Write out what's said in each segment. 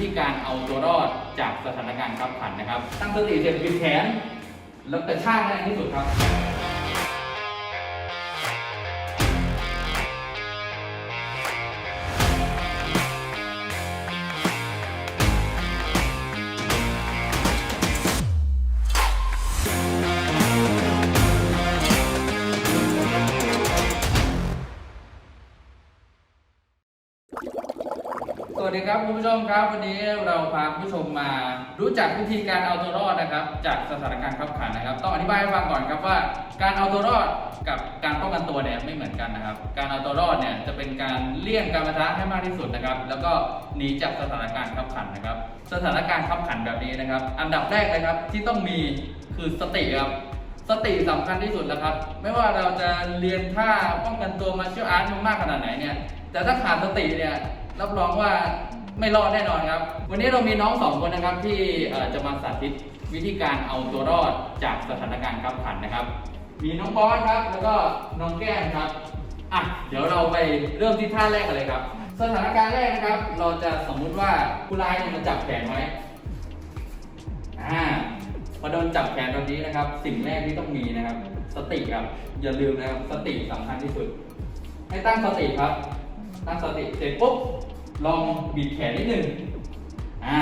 ธีการเอาตัวรอดจากสถานการณ์ขับขันนะครับ ตั้งสติเสร็จบิดแขน แล้วกระชากแรงที่สุดครับ วัสดีครับคุณผู้ชมครับ วันนี้เราพาคุณผู้ชมมา รู้จักวิธีการเอาตัวรอดนะครับ จากสถานการณ์ขับขันนะครับ ต้องอธิบายให้ฟังก่อนครับว่า การเอาตัวรอดกับการป้องกันตัวเนี่ยไม่เหมือนกันนะครับ การเอาตัวรอดเนี่ยจะเป็นการเลี่ยงการประทะให้มากที่สุดนะครับ แล้วก็หนีจากสถานการณ์ขับขันนะครับ สถานการณ์ขับขันแบบนี้นะครับ อันดับแรกเลยครับที่ต้องมีคือสติครับสติสำคัญที่สุดแล้วครับ ไม่ว่าเราจะเรียนท่าป้องกันตัวมาเชียลอาร์ตมากขนาดไหนเนี่ยแต่ถ้าขาดสติเนี่ย รับรองว่าไม่รอดแน่นอนครับ วันนี้เรามีน้องสองคนนะครับที่จะมาสาธิตวิธีการเอาตัวรอดจากสถานการณ์ขับขันนะครับ มีน้องบอสครับ แล้วก็น้องแก้มครับอะเดี๋ยวเราไปเริ่มที่ท่าแรกกันเลยครับ สถานการณ์แรกนะครับ เราจะสมมุติว่าผู้ร้ายเนี่ยมันจับแขนไว้อ่าพอโดนจับแขนตรงนี้นะครับ สิ่งแรกที่ต้องมีนะครับ สติครับ อย่าลืมนะครับ สติสำคัญที่สุด ให้ตั้งสติครับ ตั้งสติเสร็จปุ๊บ ลองบิดแขนนิดหนึ่งอ่า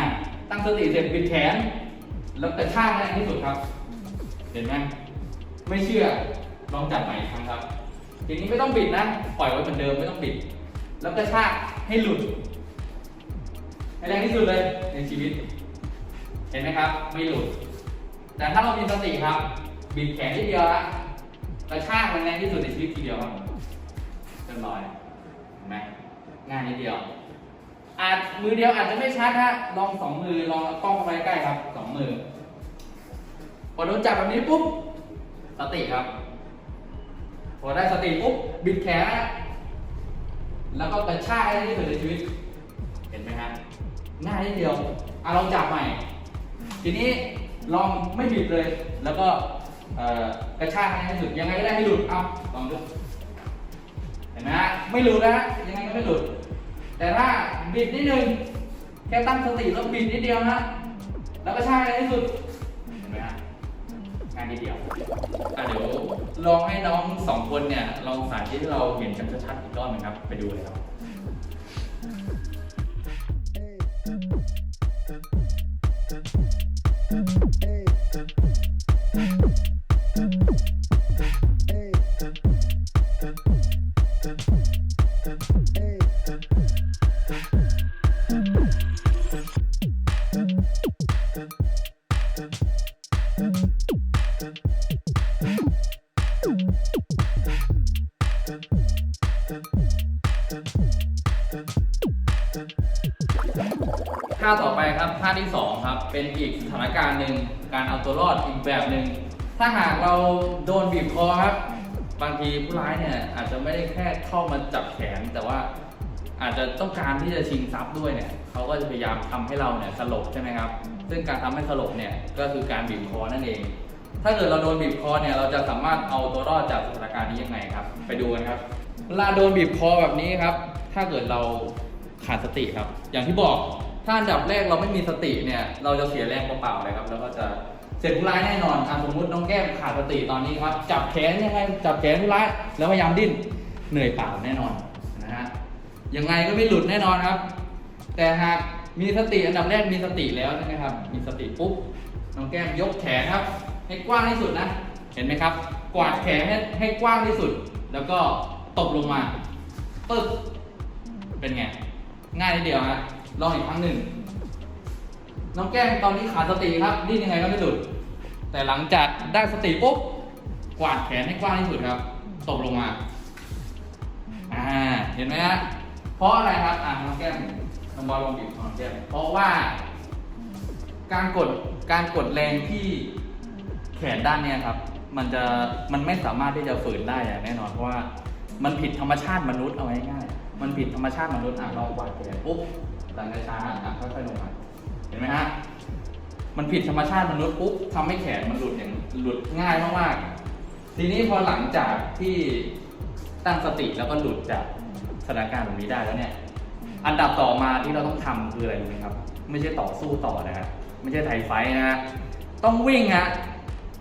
ตั้งสติเสร็จบิดแขน แล้วกระชากแรงที่สุดครับ เห็นไหมไม่เชื่อลองจับใหม่อีกครั้งครับ ทีนี้ไม่ต้องบิดนะ ปล่อยไว้เหมือนเดิมไม่ต้องบิด แล้วกระชากให้หลุดให้แรงที่สุดเลยในชีวิต เห็นไหมครับ ไม่หลุด แต่ถ้าเรามีสติครับ บิดแขนทีเดียวละกระชากแรงที่สุดในชีวิตทีเดียวครับเรียบร้อยเห็นไหมง่ายนิดเดียว อาจมือเดียวอาจจะไม่ชัดฮะลองสองมือลองกล้องเข้าไปใกล้ครับสองมือพอโดนจับแบบนี้ปุ๊บสติครับพอได้สติปุ๊บบิดแขนแล้วก็กระชากให้ได้ที่สุดในชีวิต เห็นไหมฮะง่ายนิดเดียวอะลองจับใหม่ ทีนี้ลองไม่บิดเลย แล้วก็กระชากให้ที่สุดยังไงก็ได้ให้หลุดเอาลองดูเห็นไหมฮะไม่หลุดนะฮะยังไงก็ไม่หลุด แต่ถ้าบิดนิดนึงแค่ตั้งสติแล้วบิดนิดเดียวนะแล้วก็ชากให้ได้ที่สุดเห็นไหมฮะงานนิดเดียวอะเดี๋ยวลองให้น้องสองคนเนี่ยลองสาธิตให้เราเห็นกันชัดๆอีกรอบหนึงครับ ไปดูเลยครับ ท่าต่อไปครับท่าที่สองครับเป็นอีกสถานการณ์หนึ่งการเอาตัวรอดอีกแบบหนึ่งถ้าหากเราโดนบีบคอครับ บางทีผู้ร้ายเนี่ยอาจจะไม่ได้แค่เข้ามาจับแขนแต่ว่าอาจจะต้องการที่จะชิงทรัพย์ด้วยเนี่ยเขาก็จะพยายามทำให้เราเนี่ยสลบใช่ไหมครับ ซึ่งการทำให้สลบเนี่ยก็คือการบีบคอนั่นเอง ถ้าเกิดเราโดนบีบคอเนี่ยเราจะสามารถเอาตัวรอดจากสถานการณ์นี้ยังไงครับ ไปดูกันครับเวลาโดนบีบคอแบบนี้ครับ ถ้าเกิดเราขาดสติครับ อย่างที่บอก ถ้าอันดับแรกเราไม่มีสติเนี่ย เราจะเสียแรงเปล่าๆเลยครับ แล้วก็จะเสร็จผู้ร้ายแน่นอนอะสมมุติน้องแก้มขาดสติตอนนี้ครับ จับแขนยังไงจับแขนผู้ร้ายแล้วพยายามดิ้นเหนื่อยเปล่าแน่นอนนะฮะยังไงก็ไม่หลุดแน่นอนครับ แต่หากมีสติอันดับแรกมีสติแล้วใช่ไหมครับ มีสติปุ๊บน้องแก้มยกแขนครับ ให้กว้างที่สุดนะ เห็นไหมครับ กวาดแขนให้ให้กว้างที่สุด แล้วก็ตบลงมาปึ๊บเป็นไงง่ายนิดเดียวฮะ ลองอีกครั้งหนึ่ง น้องแก้มตอนนี้ขาดสติครับดิ้นยังไงก็ไม่หลุด แต่หลังจากได้สติปุ๊บ กวาดแขนให้กว้างที่สุดครับตบลงมา อ่า เห็นไหมฮะ เพราะอะไรครับ อ่าน้องแก้มน้องบอลลองบีบน้องแก้มเพราะว่า การกด การกดแรงที่แขนด้านเนี้ยครับ มันจะ มันไม่สามารถที่จะฝืนได้อย่างแน่นอน เพราะว่า มันผิดธรรมชาติมนุษย์เอาง่ายๆ มันผิดธรรมชาติมนุษย์อะลองกวาดแขนปุ๊บ หลังช้าๆอะค่อยๆลงมาเห็นไหมฮะมันผิดธรรมชาติมนุษย์ปุ๊บทำให้แขนมันหลุดอย่างหลุดง่ายมากๆ ทีนี้พอหลังจากที่ตั้งสติแล้วก็หลุดจากสถานการณ์แบบนี้ได้แล้วเนี่ย อันดับต่อมาที่เราต้องทำคืออะไรรู้ไหมครับ ไม่ใช่ต่อสู้ต่อนะฮะไม่ใช่ไทยไฟนะฮะต้องวิ่งฮะ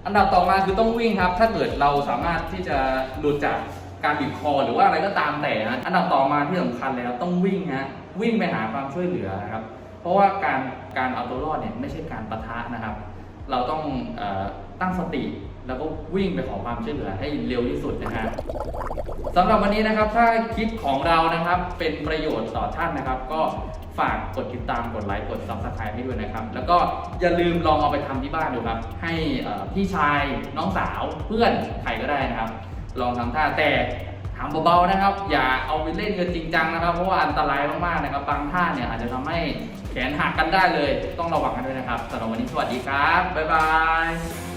อันดับต่อมาคือต้องวิ่งครับ ถ้าเกิดเราสามารถที่จะหลุดจากการบีบคอหรือว่าอะไรก็ตามแต่นะอันดับต่อมาที่สำคัญแล้วต้องวิ่งฮะ วิ่งไปหาความช่วยเหลือนะครับ เพราะว่าการการเอาตัวรอดเนี่ยไม่ใช่การประทะนะครับ เราต้องอตั้งสติแล้วก็วิ่งไปขอความช่วยเหลือให้เร็วที่สุดนะฮะสำหรับวันนี้นะครับถ้าคลิปของเรานะครับเป็นประโยชน์ต่อท่านนะครับ ก็ฝากกดติดตามกดไลค์กด subscribe ให้ด้วยนะครับ แล้วก็อย่าลืมลองเอาไปทำที่บ้านดูครับ ให้พี่ชายน้องสาวเพื่อนใครก็ได้นะครับ ลองทำท่าแต่ำเบาๆนะครับ อย่าเอาไปเล่นกันจริงจังนะครับ เพราะว่าอันตรายมากๆนะครับ บางท่าเนี่ยอาจจะทำให้แขนหักกันได้เลย ต้องระวังกันด้วยนะครับสำหรับวันนี้สวัสดีครับ บ๊ายบาย